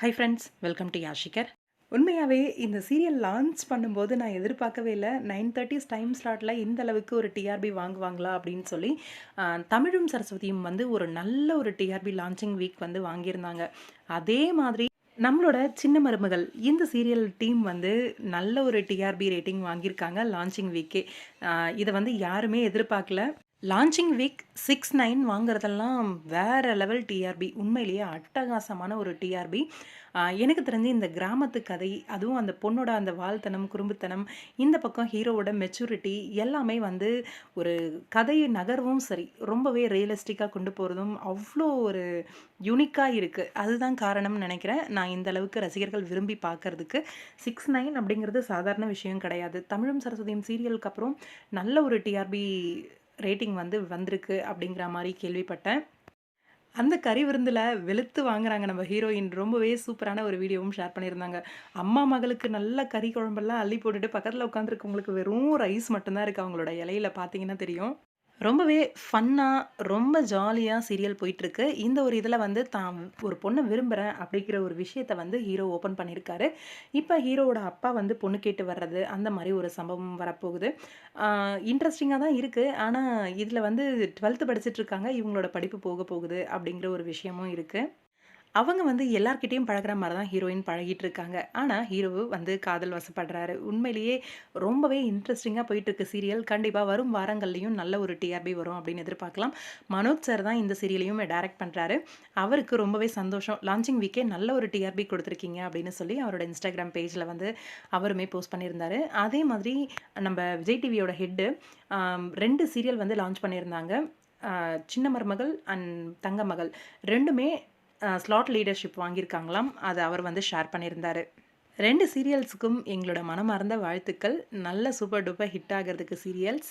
High friends welcome to யாஷிகர் உண்மையாகவே இந்த சீரியல் லான்ச் பண்ணும்போது நான் எதிர்பார்க்கவே இல்லை. நைன் தேர்ட்டிஸ் டைம் ஸ்லாட்டில் இந்த அளவுக்கு ஒரு டிஆர்பி வாங்குவாங்களா அப்படின்னு சொல்லி தமிழும் சரஸ்வதியும் வந்து ஒரு நல்ல ஒரு டிஆர்பி லான்ச்சிங் வீக் வந்து வாங்கியிருந்தாங்க. அதே மாதிரி நம்மளோட சின்ன மருமகள் இந்த சீரியல் டீம் வந்து நல்ல ஒரு டிஆர்பி ரேட்டிங் வாங்கியிருக்காங்க லான்ச்சிங் வீக்கே இதை வந்து யாருமே எதிர்பார்க்கல. லான்ச்சிங் வீக் சிக்ஸ் நைன் வாங்குறதெல்லாம் வேற லெவல் டிஆர்பி உண்மையிலேயே அட்டகாசமான ஒரு டிஆர்பி எனக்கு தெரிஞ்சு இந்த கிராமத்து கதை அதுவும் அந்த பொண்ணோட அந்த வாழ்த்தனம் குறும்புத்தனம் இந்த பக்கம் ஹீரோவோட மெச்சூரிட்டி எல்லாமே வந்து ஒரு கதை நகர்வும் சரி ரொம்பவே ரியலிஸ்டிக்காக கொண்டு போகிறதும் அவ்வளோ ஒரு யூனிக்காக இருக்குது அதுதான் காரணம்னு நினைக்கிறேன். நான் இந்த அளவுக்கு ரசிகர்கள் விரும்பி பார்க்கறதுக்கு சிக்ஸ் நைன் அப்படிங்கிறது சாதாரண விஷயம் கிடையாது. தமிழும் சரஸ்வதியும் சீரியலுக்கு அப்புறம் நல்ல ஒரு டிஆர்பி ரேட்டிங் வந்து வந்திருக்கு அப்படிங்கிற மாதிரி கேள்விப்பட்டேன். அந்த கறி விருந்தில் வெளுத்து வாங்குறாங்க நம்ம ஹீரோயின் ரொம்பவே சூப்பரான ஒரு வீடியோவும் ஷேர் பண்ணியிருந்தாங்க. அம்மா மகளுக்கு நல்ல கறி குழம்பெல்லாம் அள்ளி போட்டுட்டு பக்கத்தில் உட்காந்துருக்கவங்களுக்கு வெறும் ரைஸ் மட்டும்தான் இருக்குது அவங்களோட இலையில பார்த்தீங்கன்னா தெரியும். ரொம்பவே ஃபன்னாக ரொம்ப ஜாலியாக சீரியல் போயிட்டுருக்கு. இந்த ஒரு இதில் வந்து தான் ஒரு பொண்ணை விரும்புகிறேன் அப்படிங்கிற ஒரு விஷயத்தை வந்து ஹீரோ ஓப்பன் பண்ணியிருக்காரு. இப்போ ஹீரோவோட அப்பா வந்து பொண்ணு கேட்டு வர்றது அந்த மாதிரி ஒரு சம்பவம் வரப்போகுது. இன்ட்ரெஸ்டிங்காக தான் இருக்குது ஆனால் இதில் வந்து டுவெல்த்து படிச்சுட்ருக்காங்க இவங்களோட படிப்பு போக போகுது அப்படிங்கிற ஒரு விஷயமும் இருக்குது அவங்க வந்து எல்லார்கிட்டயும் பழகுற மாதிரி தான் ஹீரோயின் பழகிட்டு இருக்காங்க ஆனால் ஹீரோ வந்து காதல் வசப்படுறாரு. உண்மையிலேயே ரொம்பவே இன்ட்ரெஸ்டிங்காக போயிட்டு இருக்கு சீரியல் கண்டிப்பாக வரும் வாரங்கள்லையும் நல்ல ஒரு டிஆர்பி வரும் அப்படின்னு எதிர்பார்க்கலாம். மனோஜ் சார் தான் இந்த சீரியலையும் டைரக்ட் பண்ணுறாரு அவருக்கு ரொம்பவே சந்தோஷம். லான்ச்சிங் வீக்கே நல்ல ஒரு டிஆர்பி கொடுத்துருக்கீங்க அப்படின்னு சொல்லி அவரோட இன்ஸ்டாகிராம் பேஜில் வந்து அவருமே போஸ்ட் பண்ணியிருந்தாரு. அதே மாதிரி நம்ம விஜய் டிவியோட ஹெட்டு ரெண்டு சீரியல் வந்து லான்ச் பண்ணியிருந்தாங்க. சின்ன மருமகள் அண்ட் தங்க மகள். ரெண்டுமே ஸ்லாட் லீடர்ஷிப் வாங்கியிருக்காங்களாம். அதை அவர் வந்து ஷேர் பண்ணியிருந்தார். ரெண்டு சீரியல்ஸுக்கும் எங்களோட மனமார்ந்த வாழ்த்துக்கள். நல்ல சூப்பர் டூப்பர் ஹிட் ஆகிறதுக்கு சீரியல்ஸ்